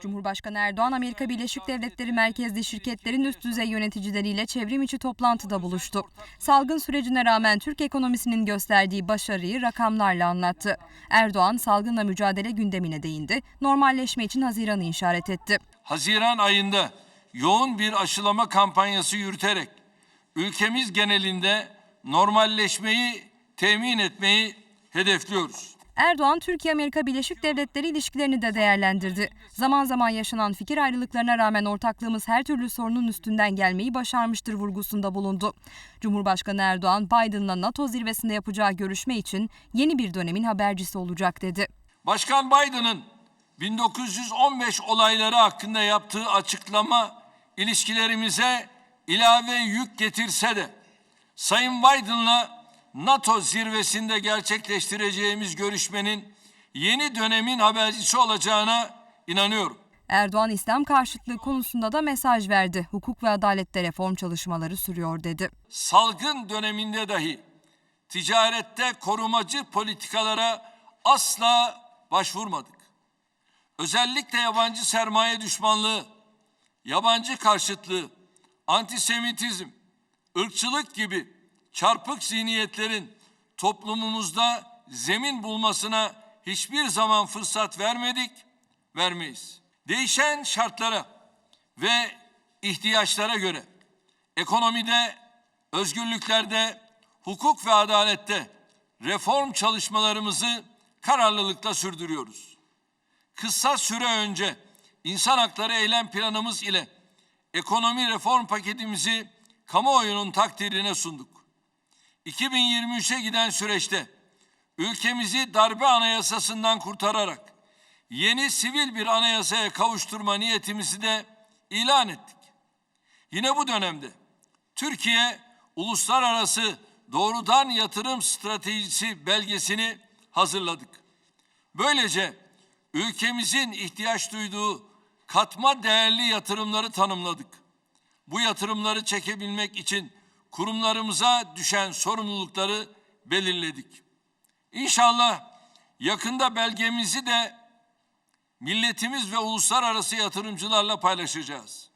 Cumhurbaşkanı Erdoğan, Amerika Birleşik Devletleri merkezli şirketlerin üst düzey yöneticileriyle çevrim içi toplantıda buluştu. Salgın sürecine rağmen Türk ekonomisinin gösterdiği başarıyı rakamlarla anlattı. Erdoğan, salgınla mücadele gündemine değindi, normalleşme için Haziran'ı işaret etti. Haziran ayında yoğun bir aşılama kampanyası yürüterek ülkemiz genelinde normalleşmeyi temin etmeyi hedefliyoruz. Erdoğan, Türkiye-Amerika Birleşik Devletleri ilişkilerini de değerlendirdi. Zaman zaman yaşanan fikir ayrılıklarına rağmen ortaklığımız her türlü sorunun üstünden gelmeyi başarmıştır vurgusunda bulundu. Cumhurbaşkanı Erdoğan, Biden'la NATO zirvesinde yapacağı görüşme için yeni bir dönemin habercisi olacak dedi. Başkan Biden'ın 1915 olayları hakkında yaptığı açıklama ilişkilerimize ilave yük getirse de Sayın Biden'la NATO zirvesinde gerçekleştireceğimiz görüşmenin yeni dönemin habercisi olacağına inanıyorum. Erdoğan, İslam karşıtlığı konusunda da mesaj verdi. Hukuk ve adalette reform çalışmaları sürüyor dedi. Salgın döneminde dahi ticarette korumacı politikalara asla başvurmadık. Özellikle yabancı sermaye düşmanlığı, yabancı karşıtlığı, antisemitizm, ırkçılık gibi çarpık zihniyetlerin toplumumuzda zemin bulmasına hiçbir zaman fırsat vermedik, vermeyiz. Değişen şartlara ve ihtiyaçlara göre ekonomide, özgürlüklerde, hukuk ve adalette reform çalışmalarımızı kararlılıkla sürdürüyoruz. Kısa süre önce insan hakları eylem planımız ile ekonomi reform paketimizi kamuoyunun takdirine sunduk. 2023'e giden süreçte ülkemizi darbe anayasasından kurtararak yeni sivil bir anayasaya kavuşturma niyetimizi de ilan ettik. Yine bu dönemde Türkiye uluslararası doğrudan yatırım stratejisi belgesini hazırladık. Böylece ülkemizin ihtiyaç duyduğu katma değerli yatırımları tanımladık. Bu yatırımları çekebilmek için kurumlarımıza düşen sorumlulukları belirledik. İnşallah yakında belgemizi de milletimiz ve uluslararası yatırımcılarla paylaşacağız.